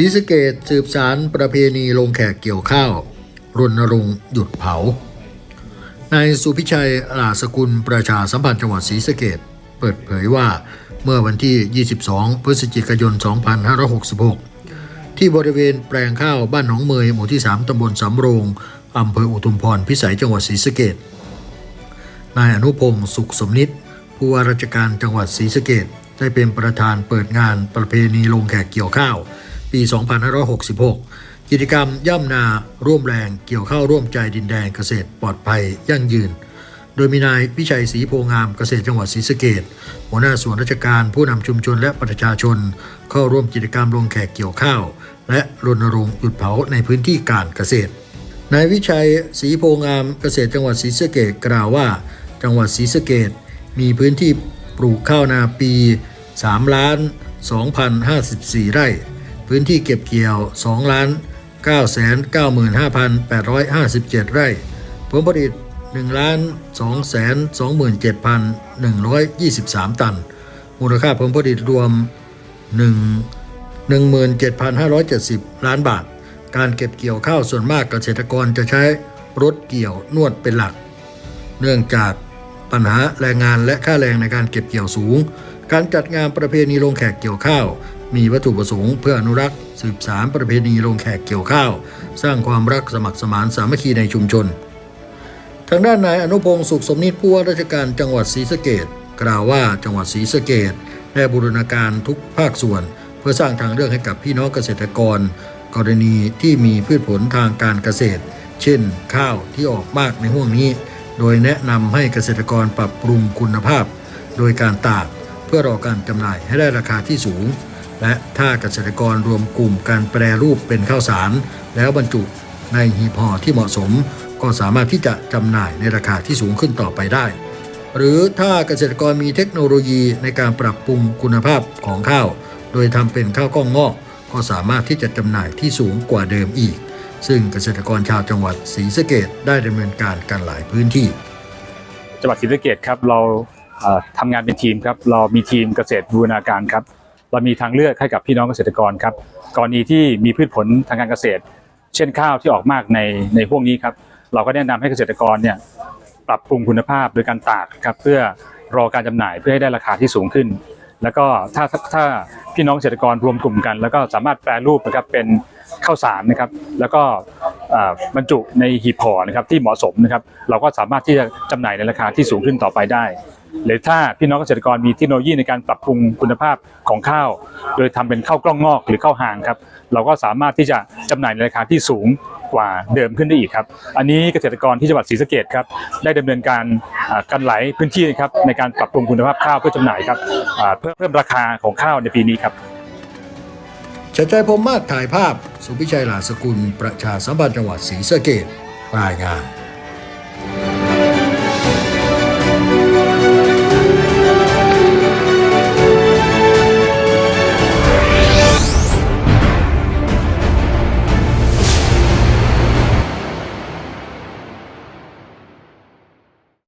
ศรีสะเกดสืบสารประเพณีลงแขกเกี่ยวข้าว รณรงค์หยุดเผานายสุพิชัยลาสกุลประชาสัมพันธ์จังหวัดศรีสะเกดเปิดเผยว่าเมื่อวันที่ 22 พฤศจิกายน 2566 ที่บริเวณแปลงข้าวบ้านหนองเมยหมู่ที่ 3 ตำบลสำโรงอำเภออุทุมพรพิสัยจังหวัดศรีสะเกดนายอนุพงศ์สุขสมนิตผู้ว่าราชการจังหวัดศรีสะเกดได้เป็นประธานเปิดงานประเพณีลงแขกเกี่ยวข้าว ปี 2566 กิจกรรมย่ำนาร่วมแรงเกี่ยวข้าวร่วมใจดินแดงเกษตรปลอดภัยยั่งยืน โดยมีนายวิชัยศรีโพงามเกษตรจังหวัดศรีสะเกดหัวหน้าส่วนราชการผู้นำชุมชนและประชาชน เข้าร่วมกิจกรรมลงแขกเกี่ยวข้าว และรณรงค์หยุดเผาในพื้นที่การเกษตรนายวิชัยศรีโพงามเกษตรจังหวัดศรีสะเกดกล่าวว่า จังหวัดศรีสะเกดมีพื้นที่ปลูกข้าวนาปี 3 ล้าน 2,054 ไร่ พื้นที่เก็บเกี่ยว 2 ล้าน 995,857 ไร่ ผลผลิต 1 ล้าน 227,123 ตัน มูลค่าผลผลิตรวม 1 17,570 ล้านบาท การเก็บเกี่ยวข้าวส่วนมากเกษตรกรจะใช้รถเกี่ยวนวดเป็นหลัก เนื่องจากปัญหาแรงงานและค่าแรงในการเก็บเกี่ยวสูง การจัดงานประเพณีลงแขกเกี่ยวข้าว มีวัตถุประสงค์เพื่ออนุรักษ์สืบสารประเพณีลงแขกเกี่ยวข้าว สร้างความรักสมัครสมานสามัคคีในชุมชน ทางด้านนายอนุพงศ์สุขสมนิตผู้ว่าราชการจังหวัดศรีสะเกดกล่าวว่าจังหวัดศรีสะเกดได้บูรณาการทุกภาคส่วน เพื่อสร้างทางเลือกให้กับพี่น้องเกษตรกร กรณีที่มีพืชผลทางการเกษตร เช่น ข้าวที่ออกมากในห่วงนี้ โดยแนะนำให้เกษตรกรปรับปรุงคุณภาพ โดยการตาก เพื่อรอการจำหน่ายให้ได้ราคาที่สูง และถ้าเกษตรกรรวมกลุ่มการแปรรูปเป็นข้าวสาร แล้วบรรจุในหีบห่อที่เหมาะสม ก็สามารถที่จะจำหน่ายในราคาที่สูงขึ้นต่อไปได้ หรือถ้าเกษตรกรมีเทคโนโลยีในการปรับปรุงคุณภาพของข้าว โดยทำเป็นข้าวกล้องงอก ก็สามารถที่จะจำหน่ายที่สูงกว่าเดิมอีก ซึ่งเกษตรกรชาวจังหวัดศรีสะเกดได้ดำเนินการกันหลายพื้นที่จังหวัดศรีสะเกษครับเรา ทำงานเป็นทีมครับเรามีทีมเกษตรบูรณาการครับเรามีทางเลือกให้กับพี่น้องเกษตรกรครับกรณีที่มีพืชผลทางการเกษตร เช่นข้าวที่ออกมากในในพวกนี้ครับเราก็แนะนำให้เกษตรกรเนี่ยปรับปรุงคุณภาพโดยการตากครับเพื่อรอการจำหน่ายเพื่อให้ได้ราคาที่สูงขึ้น แล้วก็ถ้าถ้าพี่น้องเกษตรกรรวมกลุ่มกัน แล้วก็สามารถแปรรูปนะครับเป็นข้าวสารนะครับ แล้วก็บรรจุในหีบห่อนะครับที่เหมาะสมนะครับ เราก็สามารถที่จะจำหน่ายในราคาที่สูงขึ้นต่อไปได้ หรือถ้าพี่น้องเกษตรกรมีเทคโนโลยีในการปรับปรุงคุณภาพของข้าว โดยทำเป็นข้าวกล้องงอกหรือข้าวหางครับ เราก็สามารถที่จะจำหน่ายในราคาที่สูงกว่าเดิมขึ้นได้อีกครับ อันนี้เกษตรกรที่จังหวัดศรีสะเกดครับได้ดำเนินการกันไหลพื้นที่ครับในการปรับปรุงคุณภาพข้าวเพื่อจำหน่ายครับเพื่อเพิ่มราคาของข้าวในปีนี้ครับชัดใจพรมมาศถ่ายภาพ สุพิชัยหลาสกุล ประชาสัมพันธ์จังหวัดศรีสะเกดรายงาน